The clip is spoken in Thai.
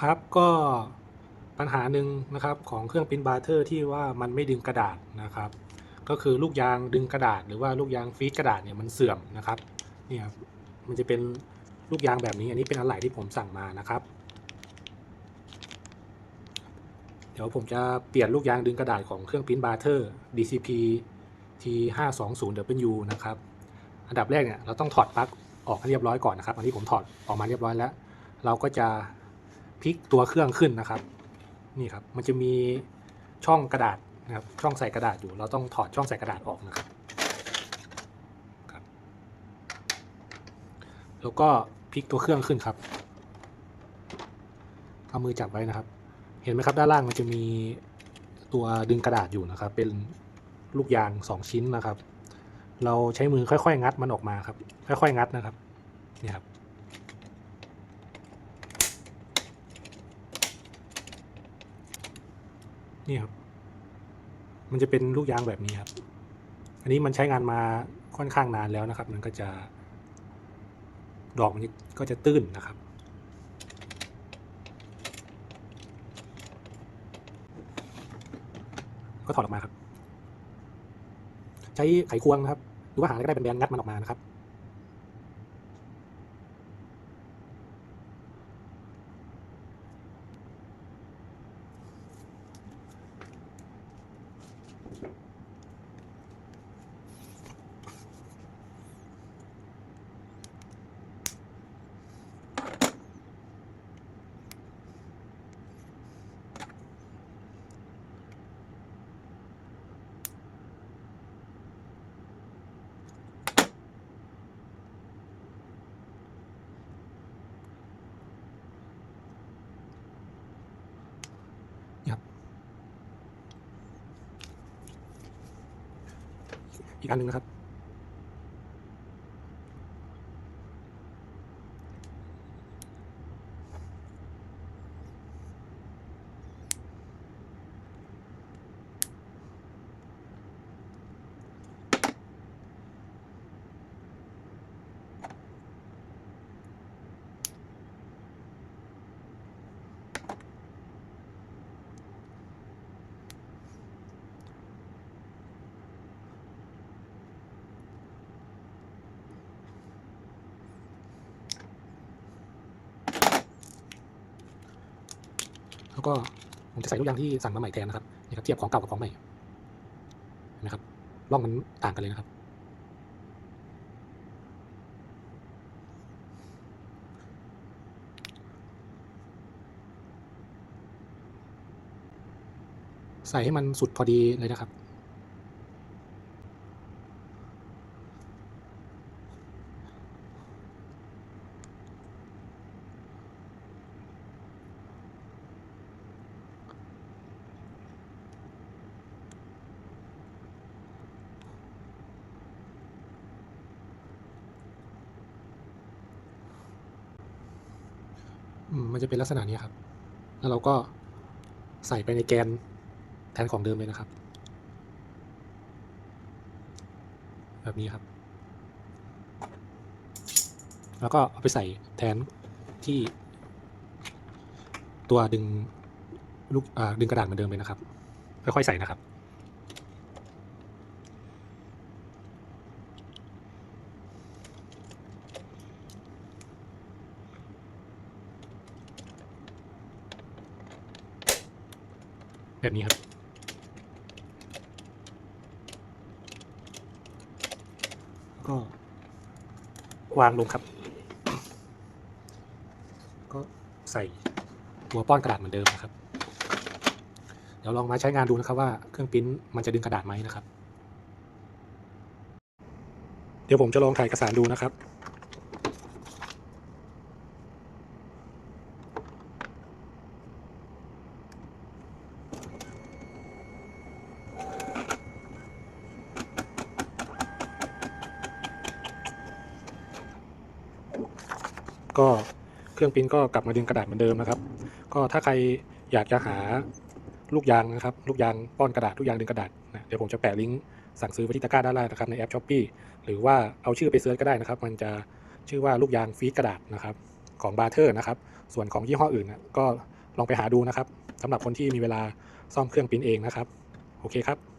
ครับก็ปัญหาหนึ่งนะครับของเครื่องปริ้นบาร์เทอร์ที่ว่ามันไม่ดึงกระดาษนะครับ ก็คือลูกยางดึงกระดาษ หรือว่าลูกยางฟีดกระดาษเนี่ยมันเสื่อมนะครับเนี่ยมันจะเป็นลูกยางแบบนี้อันนี้เป็นอะไหล่ที่ผมสั่งมานะครับ เดี๋ยวผมจะเปลี่ยนลูกยางดึงกระดาษของเครื่องปริ้นบาร์เทอร์ DCP T520W นะครับอันดับแรกเนี่ยเราต้องถอดปลั๊กออกให้เรียบร้อยก่อนนะครับ อันนี้ผมถอดออกมาเรียบร้อยแล้ว เราก็จะ พลิกตัวเครื่องขึ้นนะครับ นี่ครับมันจะมีช่องกระดาษนะครับช่องใส่กระดาษอยู่ เราต้องถอดช่องใส่กระดาษออกนะครับครับ แล้วก็พลิกตัวเครื่องขึ้นครับเอามือจับไว้นะครับ เห็นไหมครับด้านล่างมันจะมีตัวดึงกระดาษอยู่นะครับ เป็นลูกยางสองชิ้นนะครับ เราใช้มือค่อยๆ งัดมันออกมาครับ ค่อยๆ งัดนะครับนี่ครับ นี่ครับ มันจะเป็นลูกยางแบบนี้ครับ อันนี้มันใช้งานมาค่อนข้างนานแล้วนะครับ มันก็จะ ดอกมันก็จะตื้นนะครับ ก็ถอดออกมาครับ ใช้ไขควงนะครับ หรือว่าหาอะไรก็ได้เป็นแบนงัดมันออกมานะครับ อีกอันหนึ่งนะครับ แล้วก็ผมจะใส่ลูกยางที่สั่งมาใหม่แทนนะครับนี่ครับเทียบของเก่ากับของใหม่เห็นไหมครับร่องมันต่างกันเลยนะครับ ใส่ให้มันสุดพอดีเลยนะครับ มันจะเป็นลักษณะนี้ครับ แล้วเราก็ใส่ไปในแกนแทนของเดิมเลยนะครับ แบบนี้ครับ แล้วก็เอาไปใส่แทนที่ตัวดึงลูกดึงกระดาษเหมือนเดิมเลยนะครับ ค่อยๆใส่นะครับ แบบนี้ครับก็ วางลงครับ ก็ใส่ตัวป้อนกระดาษเหมือนเดิมนะครับ เดี๋ยวลองมาใช้งานดูนะครับว่าเครื่องปริ้นมันจะดึงกระดาษไหมนะครับ เดี๋ยวผมจะลองถ่ายเอกสารดูนะครับ ก็เครื่องปิ้นก็กลับมาดึงกระดาษเหมือนเดิมนะครับ ก็ถ้าใครอยากจะหาลูกยางนะครับ ลูกยางป้อนกระดาษลูกยางดึงกระดาษนะเดี๋ยวผมจะแปะลิงก์สั่งซื้อไว้ที่ตะกร้าด้านล่างนะครับในแอปช้อปปีหรือว่าเอาชื่อไปเซิร์ชก็ได้นะครับ มันจะชื่อว่าลูกยางฟีดกระดาษนะครับ ของบาร์เทอร์นะครับ ส่วนของยี่ห้ออื่นนะก็ลองไปหาดูนะครับสำหรับคนที่มีเวลาซ่อมเครื่องปิ้นเองนะครับ โอเคครับ